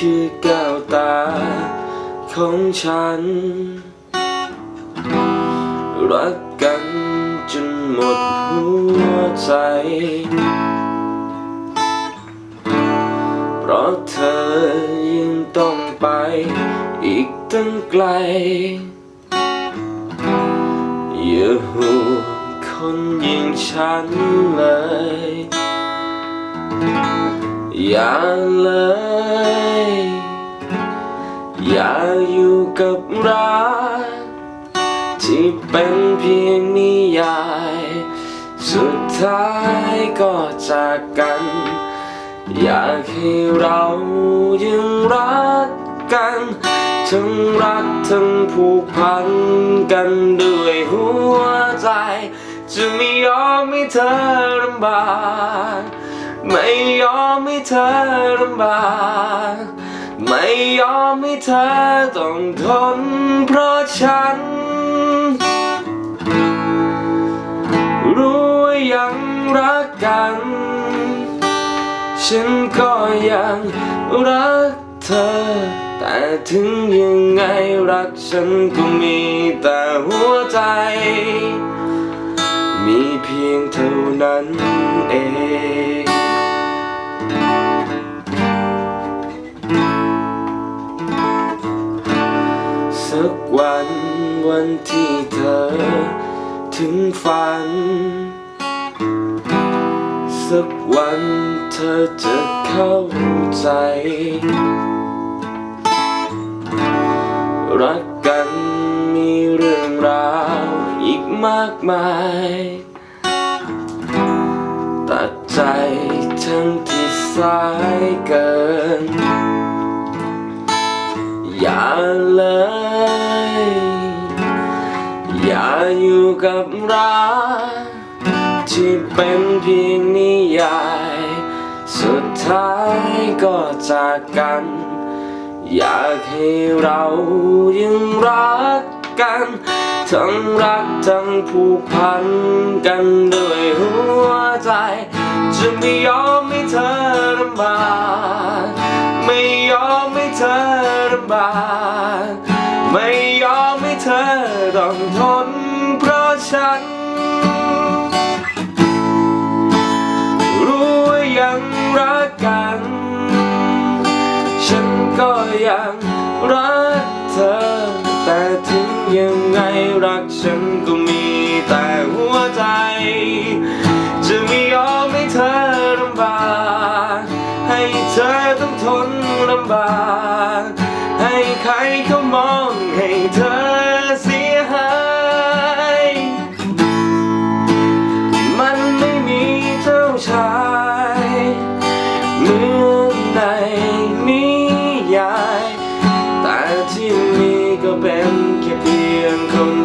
คือแก้วตาของฉัน รักกันจนหมดหัวใจ เพราะเธอยังต้องไปอีกตั้งไกล อย่าห่วงคนอย่างฉันเลย อย่าเลย อย่าอยู่กับรักที่เป็นเพียงนิยาย สุดท้ายก็จากกัน อยากให้เรายังรักกัน ทั้งรักทั้งผูกพันกันด้วยหัวใจ จะไม่ยอมให้เธอลำบาก ไม่ยอมให้เธอลำบากไม่ยอมให้เธอต้องทนเพราะฉัน รู้ว่ายังรักกัน ฉันก็ยังรักเธอ แต่ถึงยังไงรักฉันก็มีแต่หัวใจ มีเพียงเท่านั้นเอง สักวันวันที่เธอถึงฝัน สักวันเธอจะเข้าใจ รักกันมีเรื่องราวอีกมากมาย ตัดใจทั้งที่สายเกิน อย่าเลย อย่าอยู่กับรักที่เป็นเพียงนิยาย สุดท้ายก็จากกัน อยากให้เรายังรักกัน ทั้งรักทั้งผูกพันกันด้วยหัวใจ จะไม่ยอมให้เธอลำบากไม่ยอมให้เธอลำบาก ธอต้องทนเพราะฉัน รู้ว่ายังรักกัน ฉันก็ยังรักเธอ แต่ถึงยังไงรักฉันก็มีแต่หัวใจ จะมี ก็เป็นแค่เพียงคน